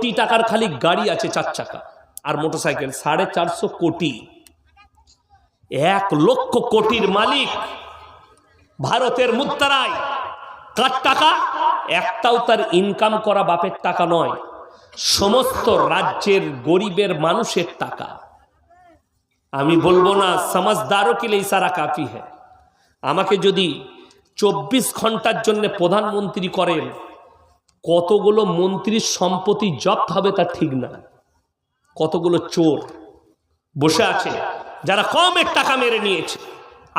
কোটি টাকার খালি গাড়ি আছে চার চাকা আর মোটরসাইকেল, সাড়ে চারশো কোটি। এক লক্ষ কোটির মালিক ভারতের মুদ্রায়। কার টাকা? একটাও তার ইনকাম করা বাপের টাকা নয়, সমস্ত রাজ্যের গরিবের মানুষের টাকা। আমি বলব না, সমাজদারও কিলে ইশারা কাফি হ্যাঁ আমাকে যদি চব্বিশ ঘণ্টার জন্য প্রধানমন্ত্রী করেন কতগুলো মন্ত্রীর সম্পত্তি জব্দ হবে তা ঠিক না। কতগুলো চোর বসে আছে, যারা কমের টাকা মেরে নিয়েছে।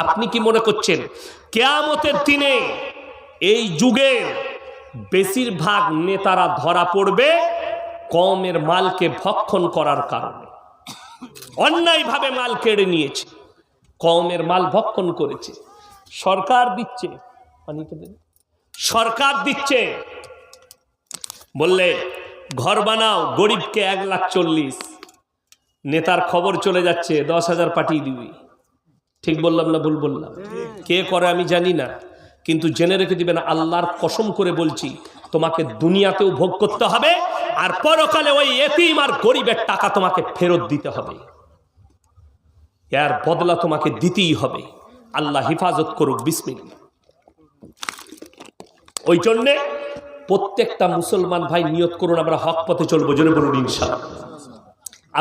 আপনি কি মনে করছেন, কেয়ামতের দিনে এই যুগের বেশিরভাগ নেতারা ধরা পড়বে কমের মালকে ভক্ষণ করার কারণে। অন্যায়ভাবে মাল কেড়ে নিয়েছে, কমের মাল ভক্ষণ করেছে। সরকার দিচ্ছে সরকার দিচ্ছে। বললে, ঘর বানাও, গরিবকে এক লাখ চল্লিশ। নেতার খবর চলে যাচ্ছে, দশ হাজার পাঠিয়ে দিবি। ঠিক বললাম না ভুল বললাম? কে করে আমি জানি না। কিন্তু জেনে রেখে দিবেন, আল্লাহর কসম করে বলছি, তোমাকে দুনিয়াতেও ভোগ করতে হবে, আর পরকালে ওই এতিম আর গরিবের টাকা তোমাকে ফেরত দিতে হবে। এর বদলা তোমাকে দিতেই হবে। আল্লাহ হিফাজত করুক বিসমিল্লা ওই জন্যে প্রত্যেকটা মুসলমান ভাই নিয়ত করুন, আমরা হক পথে চলবো, জোরে বলুন ইনশাআল্লাহ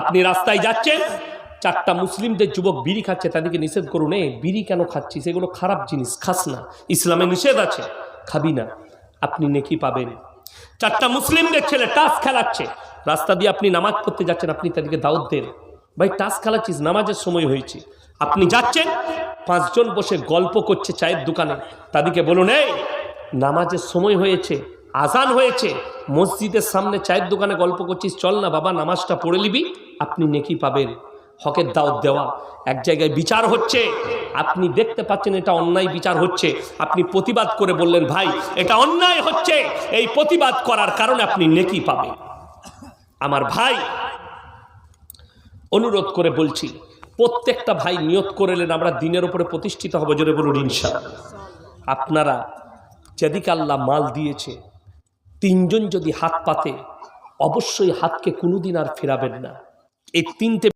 আপনি রাস্তায় যাচ্ছেন, চারটা মুসলিমদের যুবক বিড়ি খাচ্ছে, তাদেরকে নিষেধ করুন এ বিড়ি কেন খাচ্ছিস? এগুলো খারাপ জিনিস, খাস না। ইসলামে নিষেধ আছে, খাবি না। আপনি নেকি পাবেন। চারটা মুসলিমদের ছেলে টাস খেলাচ্ছে, রাস্তা দিয়ে আপনি নামাজ পড়তে যাচ্ছেন, আপনি তাদেরকে দাওয়াত দেন। ভাই, টাস খেলাচ্ছিস, নামাজের সময় হয়েছে। আপনি যাচ্ছেন, পাঁচজন বসে গল্প করছে চায়ের দোকানে, তাদেরকে বলুন, এই, নামাজের সময় হয়েছে আজান হয়েছে, মসজিদের সামনে চায়ের দোকানে গল্প করছিস, চল না বাবা, নামাজটা পড়ে নিবি, আপনি নেকি পাবেন, হকের দাওয়াত দেওয়া, এক জায়গায় বিচার হচ্ছে, আপনি দেখতে পাচ্ছেন এটা অন্যায় বিচার হচ্ছে, আপনি প্রতিবাদ করে বললেন, ভাই, এটা অন্যায় হচ্ছে, এই প্রতিবাদ করার কারণে আপনি নেকি পাবেন। আমার ভাই অনুরোধ করে বলছি, প্রত্যেকটা ভাই নিয়ত করেলেন আমরা দিনের উপরে প্রতিষ্ঠিত হব, জোরে বলুন ইনশা আপনারা যেদিকে আল্লাহ মাল দিয়েছে তিনজন যদি হাত পাতে অবশ্যই হাতকে কোনোদিন আর ফেরাবেন না। এই তিনটে